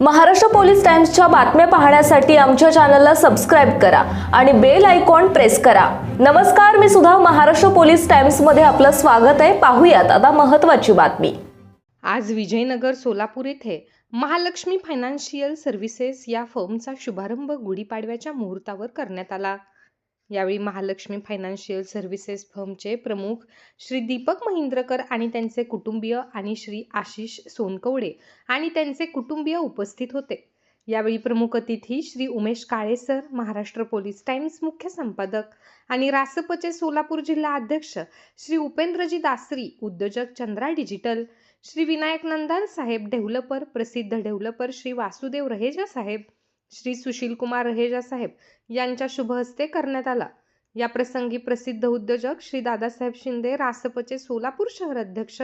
Maharashtra police टाइम्सच्या बातम्या पाहण्यासाठी आमच्या चॅनलला सबस्क्राईब करा आणि बेल आयकॉन प्रेस करा. नमस्कार मी सुद्धा महाराष्ट्र पोलीस टाइम्समध्ये आपलं स्वागत आहे. पाहूयात आता महत्त्वाची बातमी. आज विजयनगर सोलापूर येथे महालक्ष्मी फायनान्शियल सर्व्हिसेस या फर्मचा शुभारंभ गुढीपाडव्याच्या मुहूर्तावर करण्यात आला. यावेळी महालक्ष्मी फायनान्शियल सर्व्हिसेस फर्मचे प्रमुख श्री दीपक महिंद्रकर आणि त्यांचे कुटुंबीय आणि श्री आशिष सोनकवडे आणि त्यांचे कुटुंबीय उपस्थित होते. यावेळी प्रमुख अतिथी Shri Umesh Kale sir Maharashtra police times मुख्य संपादक आणि रासपचे सोलापूर जिल्हा अध्यक्ष श्री उपेंद्रजी दासरी उद्योजक चंद्रा डिजिटल श्री विनायक नंदाल साहेब डेव्हलपर प्रसिद्ध डेव्हलपर श्री वासुदेव रहेजा साहेब श्री सुशील कुमार रहेजा साहेब यांच्या शुभ हस्ते करण्यात आला. या प्रसंगी प्रसिद्ध उद्योजक श्री दादासाहेब शिंदे रासपचे सोलापूर शहर अध्यक्ष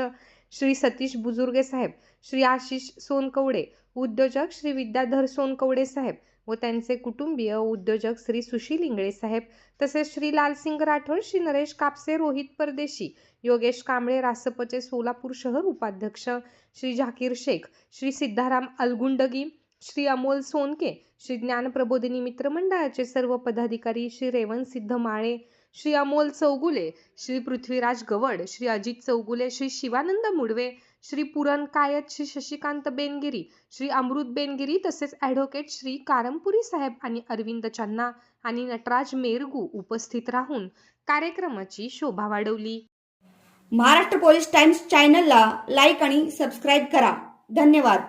श्री सतीश बुजुर्गे साहेब श्री आशिष सोनकवडे उद्योजक श्री विद्याधर सोनकवडे साहेब व त्यांचे कुटुंबीय उद्योजक श्री सुशील इंगळे साहेब तसेच श्री लालसिंग राठोड श्री नरेश कापसे रोहित परदेशी योगेश कांबळे रासपचे सोलापूर शहर उपाध्यक्ष श्री झाकीर शेख श्री सिद्धाराम अलगुंडगी श्री अमोल सोनके श्री ज्ञानप्रबोधिनी मित्रमंडळाचे सर्व पदाधिकारी श्री रेवण सिद्ध माळे श्री अमोल चौगुले श्री पृथ्वीराज गवड श्री अजित चौगुले श्री शिवानंद मुडवे श्री पुरण कायत श्री शशिकांत बेनगिरी श्री अमृत बेनगिरी तसेच ॲडव्होकेट श्री कारमपुरी साहेब आणि अरविंद चन्ना आणि नटराज मेरगू उपस्थित राहून कार्यक्रमाची शोभा वाढवली. महाराष्ट्र पोलीस टाइम्स चॅनलला लाईक आणि सबस्क्राईब करा. धन्यवाद.